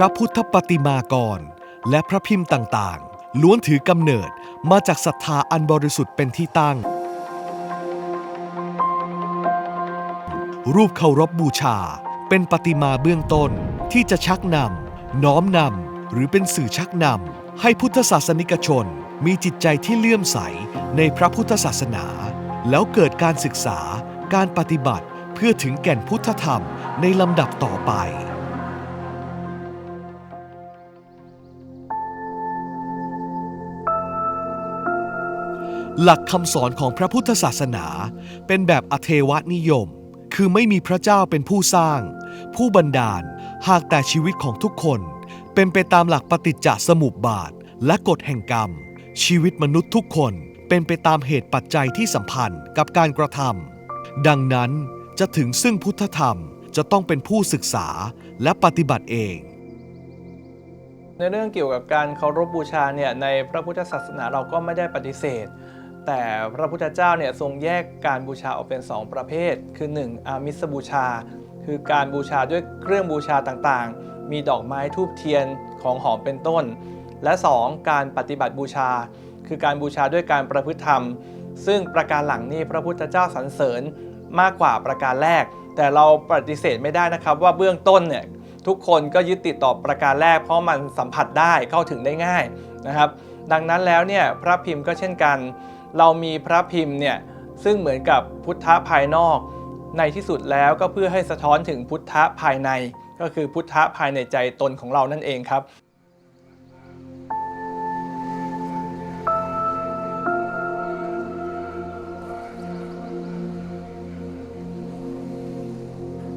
พระพุทธปฏิมากร และพระพิมพ์ต่างๆ ล้วนถือกำเนิดมาจากศรัทธาอันบริสุทธิ์เป็นที่ตั้ง รูปเคารพบูชาเป็นปฏิมาเบื้องต้นที่จะชักนำน้อมนำหรือเป็นสื่อชักนำให้พุทธศาสนิกชนมีจิตใจที่เลื่อมใสในพระพุทธศาสนา แล้วเกิดการศึกษาการปฏิบัติเพื่อถึงแก่นพุทธธรรมในลำดับต่อไป หลักคำสอนของพระพุทธศาสนา เป็นแบบอเทวนิยม คือไม่มีพระเจ้าเป็นผู้สร้าง ผู้บันดาล หากแต่ชีวิตของทุกคน เป็นไปตามหลักปฏิจจสมุปบาท และกฎแห่งกรรม ชีวิตมนุษย์ทุกคนเป็นไปตามเหตุปัจจัยที่สัมพันธ์กับการกระทำดังนั้นจะถึงซึ่งพุทธธรรมจะต้องเป็นผู้ศึกษาและปฏิบัติเองในเรื่องเกี่ยวกับการเคารพบูชาเนี่ยในพระพุทธศาสนาเราก็ไม่ได้ปฏิเสธ แต่พระพุทธเจ้าเนี่ยทรงแยกการบูชาออกเป็น 2 ประเภท คือ 1. อามิสบูชา คือการบูชาด้วยเครื่องบูชาต่างๆ มีดอกไม้ทูบเทียนของหอมเป็นต้น และ 2. การปฏิบัติบูชา คือการบูชาด้วยการประพฤติธรรม ซึ่งประการหลังนี้พระพุทธเจ้าสรรเสริญมากกว่าประการแรก แต่เราปฏิเสธไม่ได้นะครับว่าเบื้องต้นเนี่ยทุกคนก็ยึดติดต่อประการแรก เพราะมันสัมผัสได้เข้าถึงได้ง่ายนะครับ ดังนั้นแล้วเนี่ยพระพิมพ์ก็เช่นกัน เรามีพระพิมพ์เนี่ยซึ่งเหมือนกับพุทธะภายนอก ในที่สุดแล้วก็เพื่อให้สะท้อนถึงพุทธะภายใน ก็คือพุทธะภายในใจตนของเรานั่นเองครับ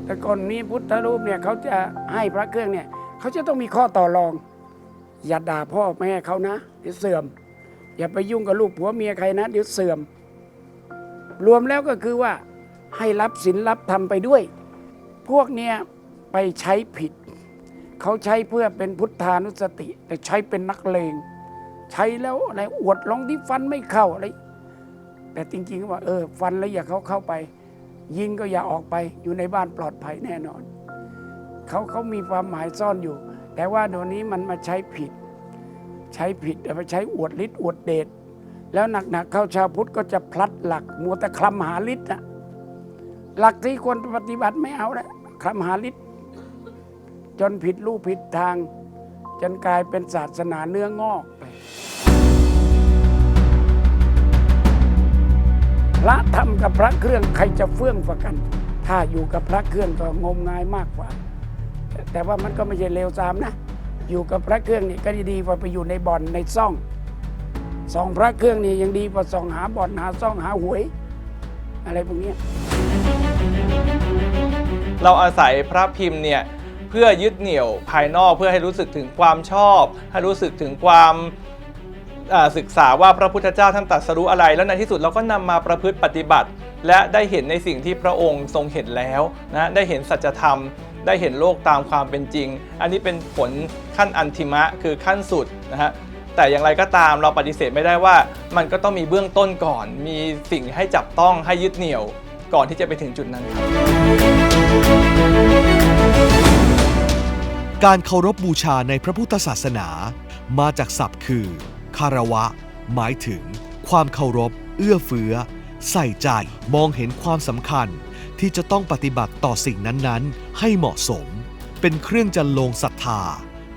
แต่ก่อนนี้พุทธรูปเนี่ยเขาจะให้พระเครื่องเนี่ยเขาจะต้องมีข้อต่อรอง อย่าด่าพ่อแม่เขานะเดี๋ยวเสื่อม อย่าไปยุ่งกับลูกผัวเมียใครนะเดี๋ยวเสื่อม รวมแล้วก็คือว่าให้รับศีลรับธรรมไปด้วย พวกเนี่ยไปใช้ผิด เขาใช้เพื่อเป็นพุทธานุสติ แต่ใช้เป็นนักเลง ใช้แล้วอะไรอวดลองที่ฟันไม่เข้าอะไรแต่จริงๆว่าเออฟันแล้วอย่าเขาเข้าไป ยิงก็อย่าออกไปอยู่ในบ้านปลอดภัยแน่นอน เขาเขามีความหมายซ่อนอยู่ แต่ว่าเดี๋ยวนี้มันมาใช้ผิด ใช้ผิดเอาไปใช้อวดฤทธิ์อวดเดชแล้วหนักๆเข้าชาวพุทธก็จะพลัดหลักมัวแต่คลำหาฤทธิ์อะหลักที่ควรปฏิบัติไม่เอาแล้วคลำหาฤทธิ์จนผิดรูปผิดทาง จนกลายเป็นศาสนาเนื้องอกไปพระธรรมกับพระเครื่องใครจะเฟื่องกว่ากัน ถ้าอยู่กับพระเครื่องก็งมงายมากกว่า แต่ว่ามันก็ไม่ใช่เลวทรามนะ อยู่กับพระเครื่องนี่ก็ดีกว่าไปอยู่ในบ่อนในซ่องส่องพระเครื่องนี่ยังดีกว่าส่องหาบ่อนหาซ่องหาหวย อะไรพวกนี้เราอาศัยพระพิมพ์เนี่ยเพื่อยึดเหนี่ยวภายนอกเพื่อให้รู้สึกถึงความชอบ ให้รู้สึกถึงความศึกษาว่าพระพุทธเจ้าท่านตรัสรู้อะไร แล้วในที่สุดเราก็นำมาประพฤติปฏิบัติ และได้เห็นในสิ่งที่พระองค์ทรงเห็นแล้วนะได้เห็นสัจธรรม ได้เห็นโลกตามความเป็นจริง อันนี้เป็นผลขั้นอันติมะคือขั้นสุดนะฮะแต่อย่างไรก็ตามเราปฏิเสธไม่ได้ว่า มันก็ต้องมีเบื้องต้นก่อน มีสิ่งให้จับต้องให้ยึดเหนี่ยวก่อนที่จะไปถึงจุดนั้นครับการเคารพบูชาในพระพุทธศาสนา มาจากศัพท์คือ คารวะ หมายถึง ความเคารพ เอื้อเฟื้อ ใส่ใจมองเห็นความสำคัญ ที่จะต้องปฏิบัติต่อสิ่งนั้นๆ ให้เหมาะสม เป็นเครื่องจันลงศรัทธา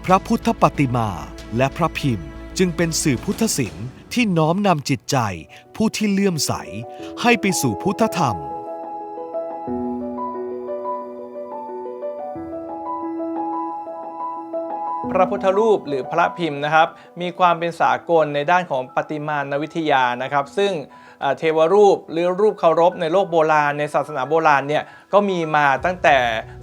พระพุทธปฏิมา และพระพิมพ์ จึงเป็นสื่อพุทธศิลป์ที่น้อมนำจิตใจ ผู้ที่เลื่อมใส ให้ไปสู่พุทธธรรม ระพุทธรูปหรือพระพิมพ์นะครับ มีความเป็นสากลในด้านของปฏิมานวิทยานะครับ ซึ่งเทวรูปหรือรูปเคารพในโลกโบราณ ในศาสนาโบราณเนี่ยก็มีมาตั้งแต่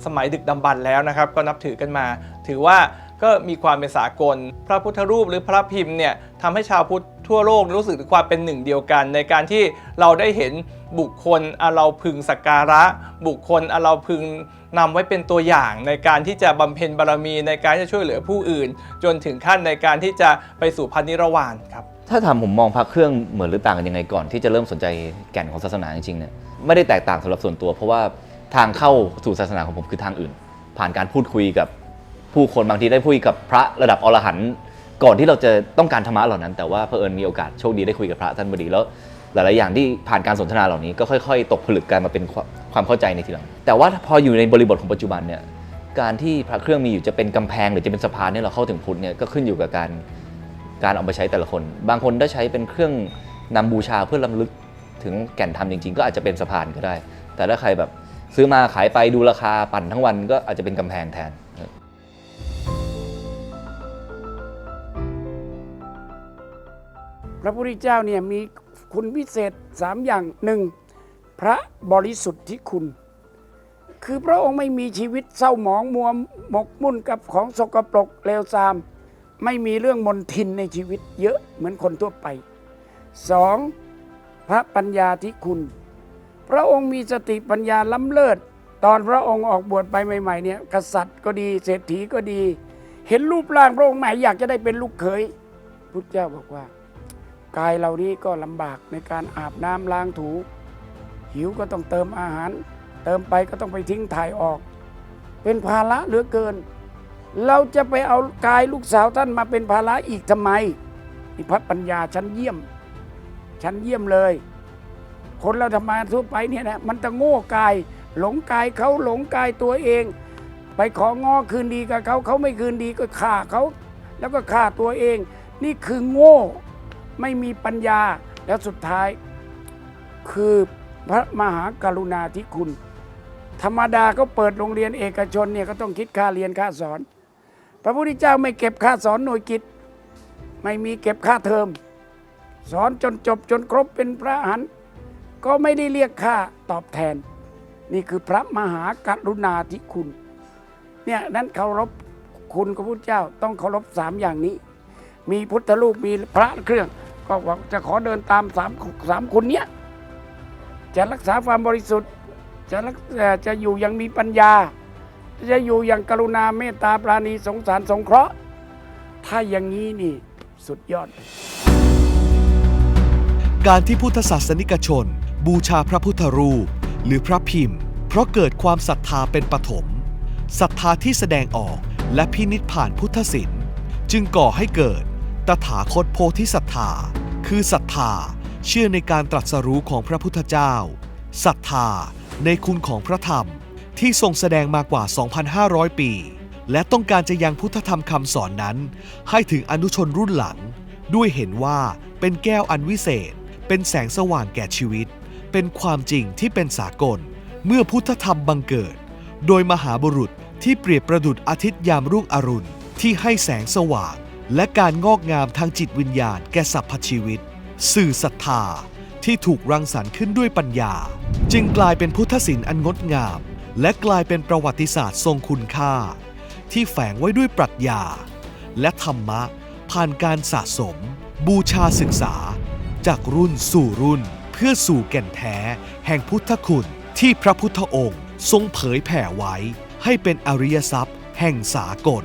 สมัยดึกดำบรรพ์แล้วนะครับ ก็นับถือกันมา ถือว่าก็มีความเป็นสากล พระพุทธรูปหรือพระพิมพ์เนี่ยทำให้ชาวพุทธ ทั่วโลกรู้สึกถึงความเป็นหนึ่งเดียวกัน ในการที่เราได้เห็นบุคคลอเราพึงสักการะ บุคคลอเราพึงนำไว้เป็นตัวอย่างในการที่จะบำเพ็ญบารมีในการจะช่วยเหลือผู้อื่น จนถึงขั้นในการที่จะไปสู่พันนิรวานครับถ้าถามผมมองพระเครื่องเหมือนหรือต่างกันยังไงก่อน ที่จะเริ่มสนใจแก่นของศาสนาจริงๆเนี่ยไม่ได้แตกต่างสำหรับส่วนตัว เพราะว่าทางเข้าสู่ศาสนาของผมคือทางอื่น ผ่านการพูดคุยกับผู้คนบางทีได้คุยกับพระระดับอรหันต์ ก่อนที่เราจะต้องการธรรมะเหล่านั้น แต่ว่าเผอิญมีโอกาสโชคดีได้คุยกับพระท่านบดีแล้ว หลาย ๆ อย่างที่ผ่านการสนทนาเหล่านี้ก็ค่อย ๆ ตกผลึกกันมาเป็นความเข้าใจในทีหลัง แต่ว่าพออยู่ในบริบทของปัจจุบันเนี่ยการที่พระเครื่องมีอยู่จะเป็นกำแพงหรือจะเป็นสะพานเนี่ยเราเข้าถึงพุทธเนี่ยก็ขึ้นอยู่กับการการเอาไปใช้แต่ละคน บางคนได้ใช้เป็นเครื่องนำบูชาเพื่อลำลึกถึงแก่นธรรมจริง ๆ ก็อาจจะเป็นสะพานก็ได้ แต่ถ้าใครแบบซื้อมาขายไปดูราคาปั่นทั้งวันก็อาจจะเป็นกำแพงแทน พระพุทธเจ้าเนี่ยมีคุณพิเศษสามอย่างหนึ่งพระบริสุทธิคุณ คือพระองค์ไม่มีชีวิตเศร้าหมองมัวหมกมุ่นกับของสกปรกเลวทราม ไม่มีเรื่องมนทินในชีวิตเยอะเหมือนคนทั่วไปสองพระปัญญาที่คุณ พระองค์มีสติปัญญาล้ำเลิศ ตอนพระองค์ออกบวชไปใหม่ๆเนี่ยกษัตริย์ก็ดีเศรษฐีก็ดี เห็นรูปร่างพระองค์ไหนอยากจะได้เป็นลูกเขยพุทธเจ้าบอกว่า กายเรานี้ก็ลำบากในการอาบน้ำล้างถู หิวก็ต้องเติมอาหาร เติมไปก็ต้องไปทิ้งถ่ายออก เป็นภาระเหลือเกิน เราจะไปเอากายลูกสาวท่านมาเป็นภาระอีกทำไมนี่พระปัญญาชั้นเยี่ยม ชั้นเยี่ยมเลย คนเราทำมาทั่วไปเนี่ยนะมันจะโง่กาย หลงกายเขาหลงกายตัวเอง ไปของอคืนดีกับเขาเขาไม่คืนดีก็ฆ่าเขา แล้วก็ฆ่าตัวเอง นี่คือโง่ ไม่มีปัญญาแล้วสุดท้าย คือพระมหากรุณาธิคุณ ธรรมดาก็เปิดโรงเรียนเอกชนเนี่ยก็ต้องคิดค่าเรียนค่าสอน พระพุทธเจ้าไม่เก็บค่าสอนหน่วยกิจ ไม่มีเก็บค่าเทอม สอนจนจบจนครบเป็นพระหันก็ไม่ได้เรียกค่าตอบแทน นี่คือพระมหากรุณาธิคุณเนี่ยนั้นเคารพคุณพระพุทธเจ้าต้องเคารพสามอย่างนี้ มีพุทธรูปมีพระเครื่อง ก็บอกจะขอเดินตามสามสามคุณเนี้ยจะรักษาความบริสุทธิ์จะรักจะอยู่อยังมีปัญญา จะอยู่อย่างกรุณาเมตตาปราณีสงสารสงเคราะห์ ถ้าอย่างนี้นี่สุดยอด การที่พุทธศาสนิกชน บูชาพระพุทธรูป หรือพระพิมพ์ เพราะเกิดความศรัทธาเป็นปฐมศรัทธาที่แสดงออกและพินิจผ่านพุทธศิลป์จึงก่อให้เกิด ตถาคตโพธิศรัทธา คือศรัทธา เชื่อในการตรัสรู้ของพระพุทธเจ้าศรัทธาในคุณของพระธรรม ที่ทรงแสดงมากว่า 2,500 ปี และต้องการจะยังพุทธธรรมคำสอนนั้น ให้ถึงอนุชนรุ่นหลัง ด้วยเห็นว่าเป็นแก้วอันวิเศษ เป็นแสงสว่างแก่ชีวิต เป็นความจริงที่เป็นสากล เมื่อพุทธธรรมบังเกิด โดยมหาบุรุษที่เปรียบประดุจอาทิตย์ยามรุ่งอรุณที่ให้แสงสว่าง และการงอกงามทางจิตวิญญาณแก่สรรพชีวิต สื่อศรัทธาที่ถูกรังสรรค์ขึ้นด้วยปัญญา จึงกลายเป็นพุทธศิลป์อันงดงาม และกลายเป็นประวัติศาสตร์ทรงคุณค่า ที่แฝงไว้ด้วยปรัชญา และธรรมะ ผ่านการสะสม บูชาศึกษา จากรุ่นสู่รุ่น เพื่อสู่แก่นแท้ แห่งพุทธคุณที่พระพุทธองค์ ทรงเผยแผ่ไว้ ให้เป็นอริยทรัพย์ แห่งสากล